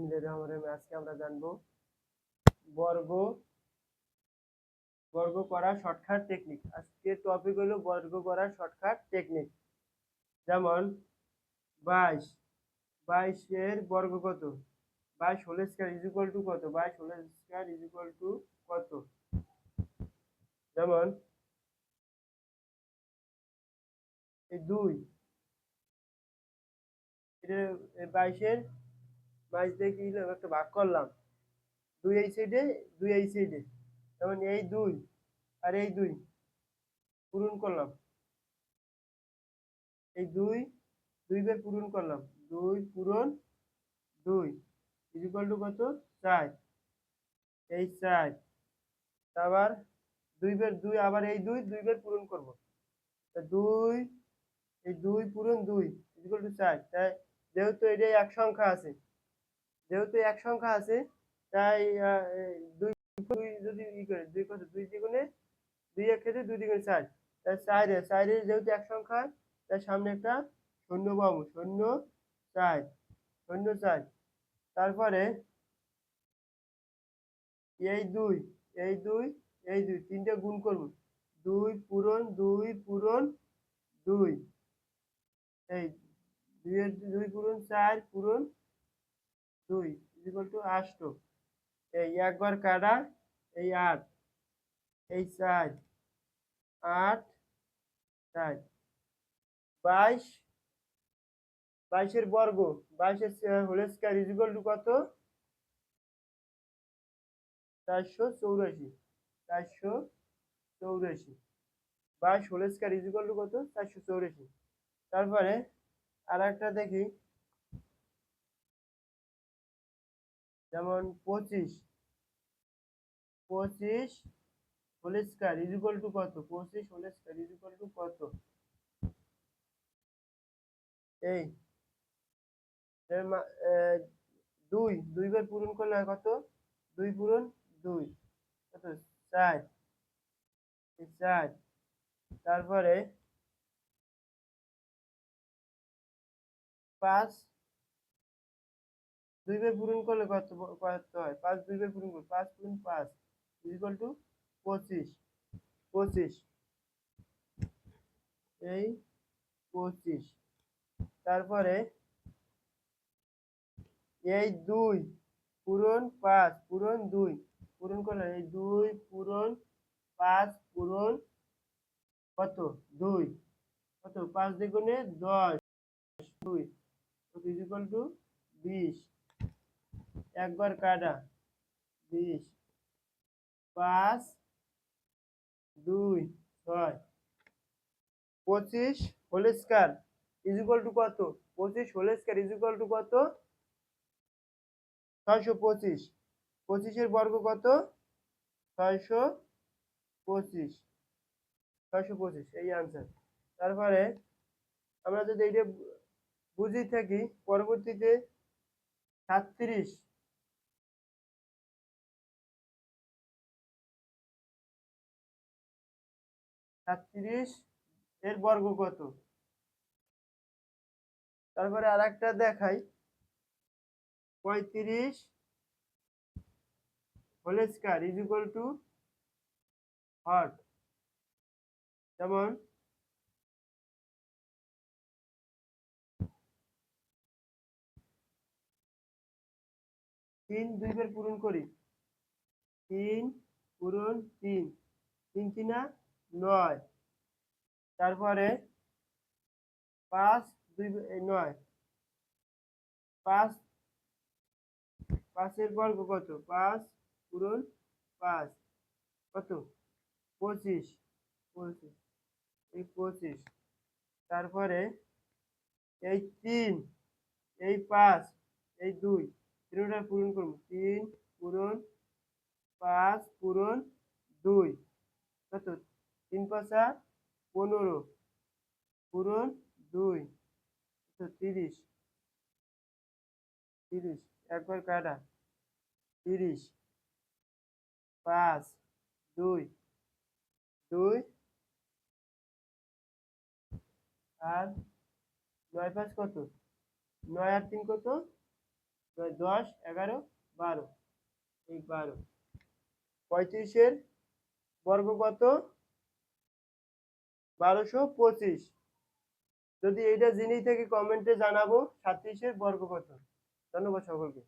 বিসমিল্লাহির যেমন, বাইশ, বাইশের বর্গ কত? বাইশ whole square is equal to কত? বাইশ whole square is equal to কত? যেমন, এই দুই বাইশের বাইশ দিয়ে কি? একটা ভাগ করলাম। দুই এই সাইডে দুই এই সাইডে যেমন এই দুই আর এই দুই পূরণ করলাম। এই দুই দুই বার পূরণ করলাম। দুই পূরণ দুই ইজিকাল টু কত? চার। এই চার। আবার দুই বার দুই, আবার এই দুই দুই বার পূরণ করব। দুই, এই দুই পূরণ দুই ইজিকাল টু চার। তাই যেহেতু এটাই এক সংখ্যা আছে যেহেতু এক সংখ্যা আছে, তাই দুই দুই যদি ই করে, দুই কত? দুই দ্বিগুণে দুই এক ক্ষেত্রে দুই দ্বিগুণে চার। তাই চারে চারে যেহেতু এক সংখ্যা তার সামনে একটা শূন্য পাবো। শূন্য, চার শূন্য, চার। তারপরে এই দুই এই দুই এই দুই, তিনটে গুণ করব। দুই পূরণ দুই পূরণ, দুই। এই দুইয়ের দুই পূরণ, চার পূরণ দুই ইকুয়াল টু আষ্ট এই একবার কাটা, এই আট, এই চার, আট, চার। বাইশ, বাইশের বর্গ, বাইশের হোল স্কয়ার ইজ টু কত? চারশো চৌরাশি চারশো চৌরাশি। বাইশ হোল স্কয়ার ইজ টু কত? চারশো চৌরাশি। তারপরে আর একটা দেখি। যেমন পঁচিশ পঁচিশ whole square is equal to কত? পঁচিশ whole square is equal to কত? এই দুই দুইবার পূরণ করলে কত? দুই পূরণ দুই, কত? চার চার। তারপরে পাঁচ দুইবার পূরণ করলে কত কত হয়? পাঁচ দুইবার পূরণ করলে পাঁচ পূরণ পাঁচ ইকুয়াল টু পঁচিশ। পঁচিশ। এই পঁচিশ। তারপরে এই দুই পূরণ পাঁচ, পূরণ দুই। পূরণ করলে এই দুই পূরণ পাঁচ পূরণ কত? দুই। কত? পাঁচ দ্বিগুণে দশ। দুই। ইকুয়াল টু বিশ। একবার কাটা। বিশ। পাঁচ। দুই। ছয়। পঁচিশ whole square is equal to কত? পঁচিশ whole square is equal to কত? ছয়শো পঁচিশ। পঁচিশের বর্গ কত? ছয়শো পঁচিশ। ছয়শো পঁচিশ, এই আনসার তারপরে আমরা যদি এইটা বুঝি থাকি, পরবর্তীতে সাতত্রিশ। সাতত্রিশ, এর বর্গ কত? তারপরে আর একটা দেখাই। পঁয়ত্রিশ whole square is equal to what. যেমন তিন দুইবার পূরণ করি। তিন পূরণ তিন। তিন তিনা নয়। তারপরে পাঁচ দুই নয়। পাঁচ, পাঁচের বর্গ কত? পাঁচ পূরণ পাঁচ। কত? পঁচিশ। পঁচিশ। এই পঁচিশ। তারপরে এই তিন, এই পাঁচ, এই দুই। তিনটা পূরণ করব। তিন পূরণ পাঁচ পূরণ দুই। কত? তিন পাঁচা পনেরো। পূরণ দুই। তিরিশ। তিরিশ। একবার কাটা। তিরিশ। পাঁচ। দুই। দুই। আর নয় পাঁচ কত? নয় আর তিন কত? নয়, দশ, এগারো, বারো। এই বারো। পঁয়ত্রিশের বর্গ কত? বারোশো পঁচিশ। যদি এইটা জিনিস থেকে কমেন্টে জানাব সাতত্রিশের বর্গ কত ধন্যবাদ সকলকে।